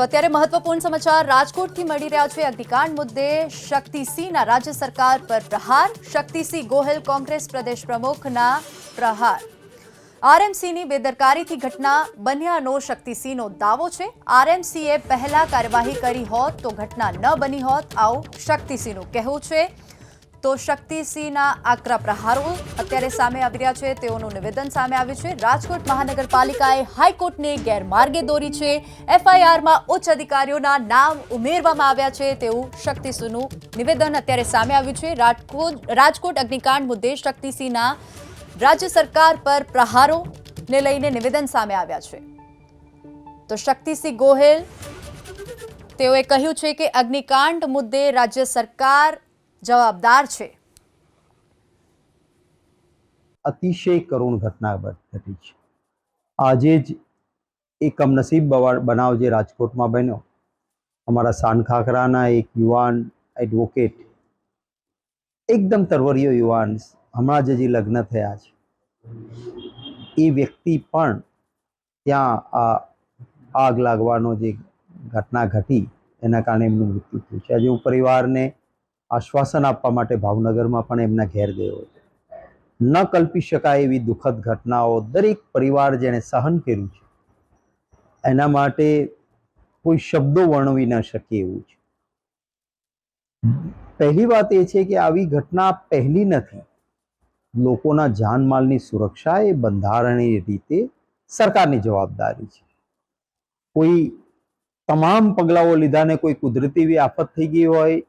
તો અત્યારે મહત્વપૂર્ણ સમાચાર રાજકોટથી મળી રહ્યા છે. અગ્નિકાંડ મુદ્દે શક્તિસિંહના રાજ્ય સરકાર પર પ્રહાર. શક્તિસિંહ ગોહિલ કોંગ્રેસ પ્રદેશ પ્રમુખના પ્રહાર. આરએમસીની બેદરકારીથી ઘટના બન્યાનો શક્તિસિંહનો દાવો છે. આરએમસીએ પહેલા કાર્યવાહી કરી હોત તો ઘટના ન બની હોત. આવું શક્તિસિંહનું કહેવું છે. તો શક્તિસિંહના આકરા પ્રહારો અત્યારે સામે આવી રહ્યા છે. તેઓનું નિવેદન સામે આવ્યું છે. રાજકોટ મહાનગરપાલિકાએ હાઈકોર્ટને ગેરમાર્ગે દોરી છે. એફઆઈઆરમાં ઉચ્ચ અધિકારીઓના નામ ઉમેરવામાં આવ્યા છે. તેવું શક્તિસિંહનું નિવેદન અત્યારે સામે આવ્યું છે. રાજકોટ રાજકોટ અગ્નિકાંડ મુદ્દે શક્તિસિંહના રાજ્ય સરકાર પર પ્રહારોને લઈને નિવેદન સામે આવ્યા છે. તો શક્તિસિંહ ગોહેલ, તેઓએ કહ્યું છે કે અગ્નિકાંડ મુદ્દે રાજ્ય સરકાર જવાબદાર છે. અતિશય કરુણ ઘટના ઘટી છે. આજે જ એ કમનસીબ બનાવ જે રાજકોટમાં બન્યો. અમારા સાનખાખરાના એક યુવાન એડવોકેટ એકદમ તરવરિયો યુવાન, હમણાં જ હજી લગ્ન થયા છે. એ વ્યક્તિ પણ ત્યાં આ આગ લાગવાનો જે ઘટના ઘટી, એના કારણે એમનું મૃત્યુ થયું છે. આજે પરિવારને આશ્વાસન આપવા માટે ભાવનગરમાં પણ એમના ઘેર ગયો હતો. ન કલ્પી શકાય એવી દુઃખદ ઘટનાઓ દરેક પરિવાર જેણે સહન કર્યું છે. એના માટે કોઈ શબ્દો વર્ણવી ન શકે એવું છે. પહેલી વાત એ છે કે આવી ઘટના પહેલી નથી. લોકોના જાનમાલની સુરક્ષા એ બંધારણીય રીતે સરકારની જવાબદારી છે. કોઈ તમામ પગલાઓ લીધાને કોઈ કુદરતી એવી આફત થઈ ગઈ હોય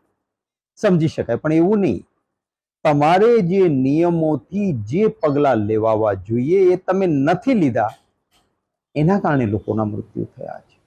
સમજી શકાય, પણ એવું નહીં. તમારે જે નિયમોથી જે પગલાં લેવાવા જોઈએ એ તમે નથી લીધા. એના કારણે લોકોના મૃત્યુ થયા છે.